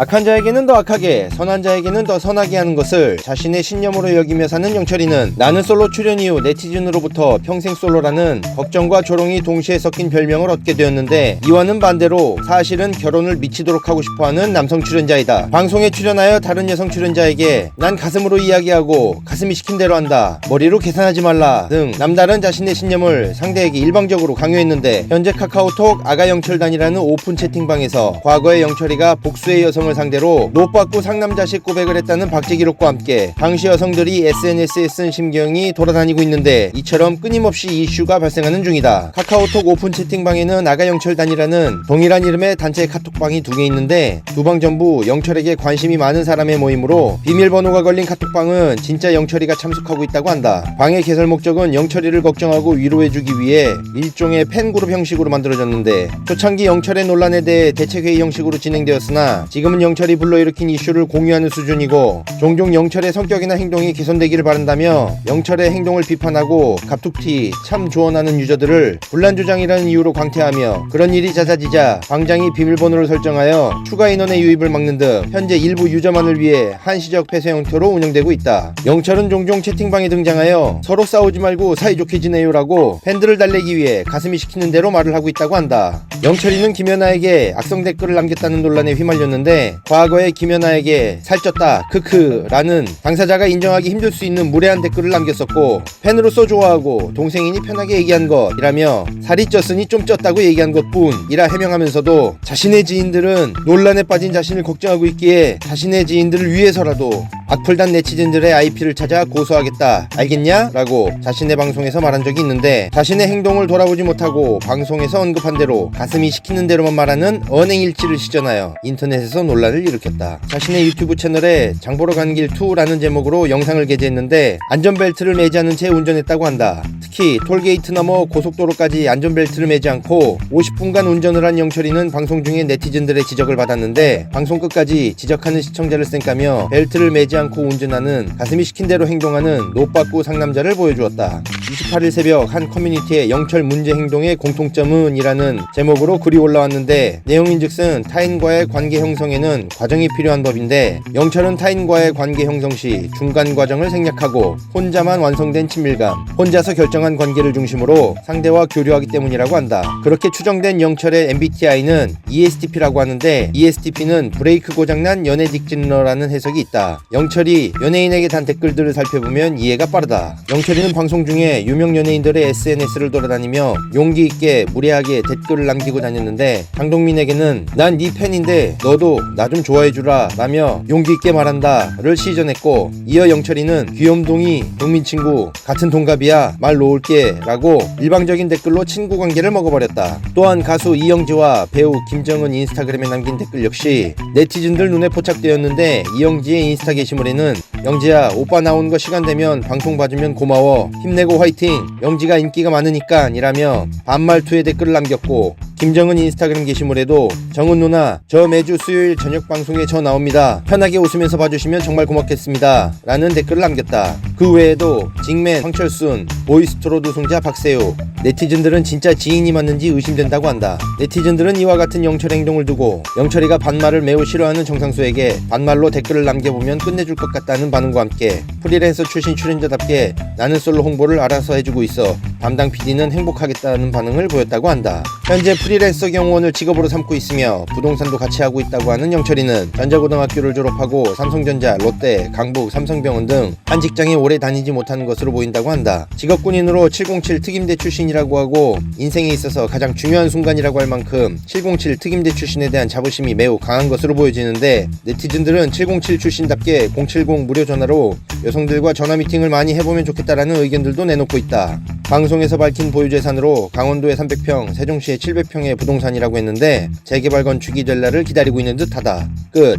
악한 자에게는 더 악하게, 선한 자에게는 더 선하게 하는 것을 자신의 신념으로 여기며 사는 영철이는 나는 솔로 출연 이후 네티즌으로부터 평생 솔로라는 걱정과 조롱이 동시에 섞인 별명을 얻게 되었는데 이와는 반대로 사실은 결혼을 미치도록 하고 싶어하는 남성 출연자이다. 방송에 출연하여 다른 여성 출연자에게 난 가슴으로 이야기하고 가슴이 시킨 대로 한다. 머리로 계산하지 말라 등 남다른 자신의 신념을 상대에게 일방적으로 강요했는데 현재 카카오톡 아가 영철단이라는 오픈 채팅방에서 과거의 영철이가 복수의 여성을 상대로 노받고 상남자식 고백을 했다는 박제 기록과 함께 당시 여성들이 SNS에 쓴 심경이 돌아다니고 있는데 이처럼 끊임없이 이슈가 발생하는 중이다. 카카오톡 오픈 채팅방에는 아가 영철단이라는 동일한 이름의 단체 카톡방이 두 개 있는데 두 방 전부 영철에게 관심이 많은 사람의 모임으로 비밀번호가 걸린 카톡방은 진짜 영철이가 참석하고 있다고 한다. 방의 개설 목적은 영철이를 걱정하고 위로해주기 위해 일종의 팬그룹 형식으로 만들어졌는데 초창기 영철의 논란에 대해 대책회의 형식으로 진행되었으나 지금은 영철이 불러일으킨 이슈를 공유하는 수준이고 종종 영철의 성격이나 행동이 개선되기를 바란다며 영철의 행동을 비판하고 갑툭튀 참 조언하는 유저들을 분란주장이라는 이유로 광태하며 그런 일이 잦아지자 방장이 비밀번호를 설정하여 추가 인원의 유입을 막는 등 현재 일부 유저만을 위해 한시적 폐쇄 형태로 운영되고 있다. 영철은 종종 채팅방에 등장하여 서로 싸우지 말고 사이좋게 지내요라고 팬들을 달래기 위해 가슴이 시키는 대로 말을 하고 있다고 한다. 영철이는 김연아에게 악성 댓글을 남겼다는 논란에 휘말렸는데 과거에 김연아에게 살쪘다 크크 라는 당사자가 인정하기 힘들 수 있는 무례한 댓글을 남겼었고 팬으로서 좋아하고 동생이니 편하게 얘기한 것이라며 살이 쪘으니 좀 쪘다고 얘기한 것뿐이라 해명하면서도 자신의 지인들은 논란에 빠진 자신을 걱정하고 있기에 자신의 지인들을 위해서라도 악플단 네티즌들의 IP를 찾아 고소하겠다 알겠냐? 라고 자신의 방송에서 말한 적이 있는데 자신의 행동을 돌아보지 못하고 방송에서 언급한 대로 가슴이 시키는 대로만 말하는 언행일치를 시전하여 인터넷에서 논란을 일으켰다. 자신의 유튜브 채널에 장보러 가는 길 2라는 제목으로 영상을 게재했는데 안전벨트를 매지 않은 채 운전했다고 한다. 특히 톨게이트 넘어 고속도로까지 안 전벨트를 매지 않고 50분간 운전을 한 영철이는 방송 중에 네티즌들의 지적을 받았는데 방송 끝까지 지적하는 시청자를 쌩까며 벨트를 매지 않고 운전하는 가슴이 시킨 대로 행동하는 노빠꾸 상남자를 보여주었다. 28일 새벽 한 커뮤니티에 영철 문제 행동의 공통점은 이라는 제목으로 글이 올라왔는데 내용인즉슨 타인과의 관계 형성에는 과정이 필요한 법인데 영철은 타인과의 관계 형성 시 중간 과정을 생략하고 혼자만 완성된 친밀감, 혼자서 결정한 관계를 중심으로 상대와 교류하기 때문이라고 한다. 그렇게 추정된 영철의 MBTI는 ESTP라고 하는데 ESTP는 브레이크 고장난 연애 딕진러라는 해석이 있다. 영철이 연예인에게 단 댓글들을 살펴보면 이해가 빠르다. 영철이는 방송 중에 유명 연예인들의 SNS를 돌아다니며 용기 있게 무례하게 댓글을 남기고 다녔는데 장동민에게는 난 네 팬인데 너도 나 좀 좋아해 주라 라며 용기 있게 말한다를 시전했고 이어 영철이는 귀염둥이 동민 친구 같은 동갑이야 말 놓을게 라고 일방적인 댓글로 친구 관계를 먹어버렸다. 또한 가수 이영지와 배우 김정은 인스타그램에 남긴 댓글 역시 네티즌들 눈에 포착되었는데 이영지의 인스타 게시물에는 영지야 오빠 나오는 거 시간 되면 방송 봐주면 고마워 힘내고 화이팅 영지가 인기가 많으니까 이라며 반말투의 댓글을 남겼고 김정은 인스타그램 게시물에도 정은 누나 저 매주 수요일 저녁 방송에 저 나옵니다. 편하게 웃으면서 봐주시면 정말 고맙겠습니다. 라는 댓글을 남겼다. 그 외에도 직맨 황철순 보이스트로 우승자 박세우. 네티즌들은 진짜 지인이 맞는지 의심된다고 한다. 네티즌들은 이와 같은 영철 행동을 두고 영철이가 반말을 매우 싫어하는 정상수에게 반말로 댓글을 남겨보면 끝내줄 것 같다는 반응과 함께 프리랜서 출신 출연자답게 나는 솔로 홍보를 알아서 해주고 있어 담당 PD는 행복하겠다는 반응을 보였다고 한다. 현재 프리랜서 경호원을 직업으로 삼고 있으며 부동산도 같이 하고 있다고 하는 영철이는 전자고등학교를 졸업하고 삼성전자, 롯데, 강북, 삼성병원 등 한 직장에 오래 다니지 못하는 것으로 보인다고 한다. 직업 군인으로 707 특임대 출신이라고 하고 인생에 있어서 가장 중요한 순간이라고 할 만큼 707 특임대 출신에 대한 자부심이 매우 강한 것으로 보여지는데 네티즌들은 707 출신답게 070 무료 전화로 여성들과 전화 미팅을 많이 해보면 좋겠다라는 의견들도 내놓고 있다. 방 송에서 밝힌 보유 재산으로 강원도에 300평, 세종시에 700평의 부동산이라고 했는데 재개발 건축이 될 날을 기다리고 있는 듯하다. 끝.